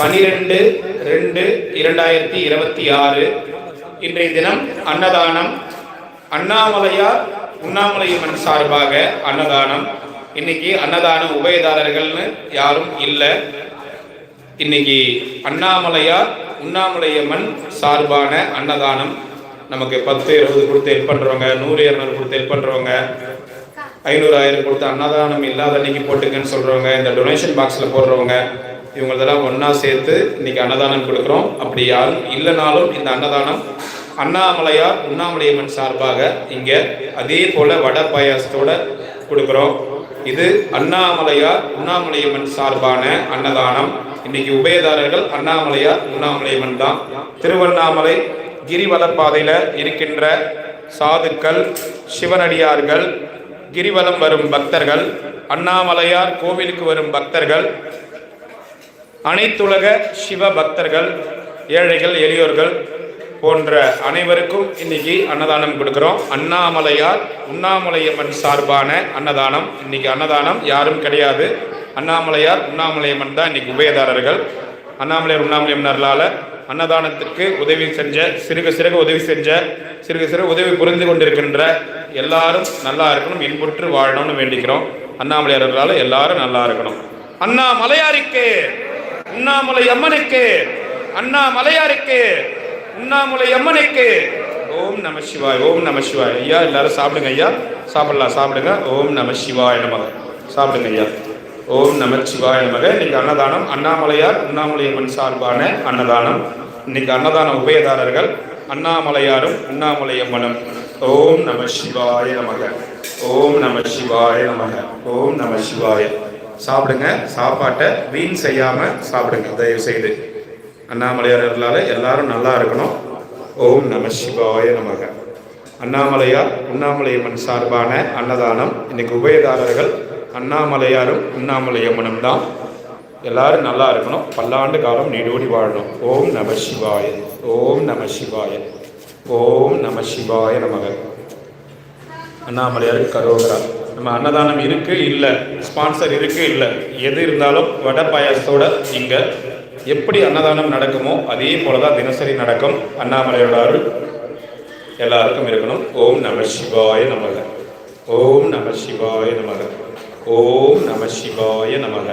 பனிரெண்டு ரெண்டு இரண்டாயிரத்தி இருபத்தி ஆறு. இன்றைய தினம் அன்னதானம். அண்ணாமலையார் உண்ணாமலையம்மன் சார்பாக அன்னதானம். இன்னைக்கு அன்னதான உபயதாரர்கள்னு யாரும் இல்லை. இன்னைக்கு அண்ணாமலையார் உண்ணாமலையம்மன் சார்பான அன்னதானம். நமக்கு பத்து இருபது கொடுத்து ஹெல்ப் பண்றவங்க நூறு இரநூறு கொடுத்து ஹெல்ப் பண்றவங்க ஐநூறு ஆயிரம் கொடுத்து அன்னதானம் இல்லாத அன்னைக்கு போட்டுங்கன்னு சொல்றவங்க இந்த டொனேஷன் பாக்ஸில் போடுறவங்க இவங்களதெல்லாம் ஒன்றா சேர்த்து இன்னைக்கு அன்னதானம் கொடுக்குறோம். அப்படி யாரும் இல்லைனாலும் இந்த அன்னதானம் அண்ணாமலையார் உண்ணாமலையம்மன் சார்பாக இங்கே அதே போல் வடை பாயாசத்தோடு கொடுக்குறோம். இது அண்ணாமலையார் உண்ணாமலையம்மன் சார்பான அன்னதானம். இன்னைக்கு உபயதாரர்கள் அண்ணாமலையார் உண்ணாமலையம்மன் தான். திருவண்ணாமலை கிரிவலப்பாதையில் இருக்கின்ற சாதுக்கள் சிவனடியார்கள் கிரிவலம் வரும் பக்தர்கள் அண்ணாமலையார் கோவிலுக்கு வரும் பக்தர்கள் அனைத்துலக சிவ பக்தர்கள் ஏழைகள் எளியோர்கள் போன்ற அனைவருக்கும் இன்னைக்கு அன்னதானம் கொடுக்குறோம். அண்ணாமலையார் உண்ணாமலையம்மன் சார்பான அன்னதானம். இன்னைக்கு அன்னதானம் யாரும் கிடையாது. அண்ணாமலையார் உண்ணாமலையம்மன் தான் இன்னைக்கு உபயதாரர்கள். அண்ணாமலையார் உண்ணாமலையம்மனர்களால் அன்னதானத்திற்கு உதவி செஞ்ச சிறுக சிறுக உதவி செஞ்ச சிறுக சிறுக உதவி புரிந்து கொண்டிருக்கின்ற எல்லாரும் நல்லா இருக்கணும் இன்புற்று வாழணும்னு வேண்டிக்கிறோம். அண்ணாமலையார்களால் எல்லாரும் நல்லா இருக்கணும். அண்ணாமலையாருக்கு உண்ணாமலை அம்மனுக்கு அண்ணா மலையாருக்கு உண்ணாமலை அம்மனுக்கு. ஓம் நம சிவாய் ஓம் நம சிவாய். ஐயா எல்லாரும் சாப்பிடுங்க ஐயா. சாப்பிடலாம் சாப்பிடுங்க. ஓம் நம சிவாய் நமக. சாப்பிடுங்க ஐயா. ஓம் நம சிவாய நமக. இன்னைக்கு அன்னதானம் அண்ணாமலையார் உண்ணாமலை அம்மன் சார்பான அன்னதானம். இன்னைக்கு அன்னதான உபயதாரர்கள் அண்ணாமலையாரும் உண்ணாமலை அம்மனும். ஓம் நம சிவாய நமக. ஓம் நம சிவாய நமக. ஓம் நம சிவாய. சாப்பிடுங்க. சாப்பாட்டை வீண் செய்யாம சாப்பிடுங்க. தயவு செய்து. அண்ணாமலையார்களால் எல்லாரும் நல்லா இருக்கணும். ஓம் நம சிவாய நமக. அண்ணாமலையார் உண்ணாமலையம்மன் சார்பான அன்னதானம். இன்னைக்கு உபயதாரர்கள் அண்ணாமலையாரும் உண்ணாமலையம்மனும் தான். எல்லாரும் நல்லா இருக்கணும். பல்லாண்டு காலம் நீடோடி வாழணும். ஓம் நம சிவாய. ஓம் நம சிவாய. ஓம் நம சிவாய நமக. அண்ணாமலையாருக்கு கரோகரா. நம்ம அன்னதானம் இருக்கு இல்லை ஸ்பான்சர் இருக்கு இல்லை எது இருந்தாலும் வடை பாயாசத்தோட இங்க எப்படி அன்னதானம் நடக்குமோ அதே போல தான் தினசரி நடக்கும். அண்ணாமலையோட அருள் எல்லாருக்கும் இருக்கணும். ஓம் நம சிவாய நமக. ஓம் நம சிவாய நமக. ஓம் நம சிவாய நமக.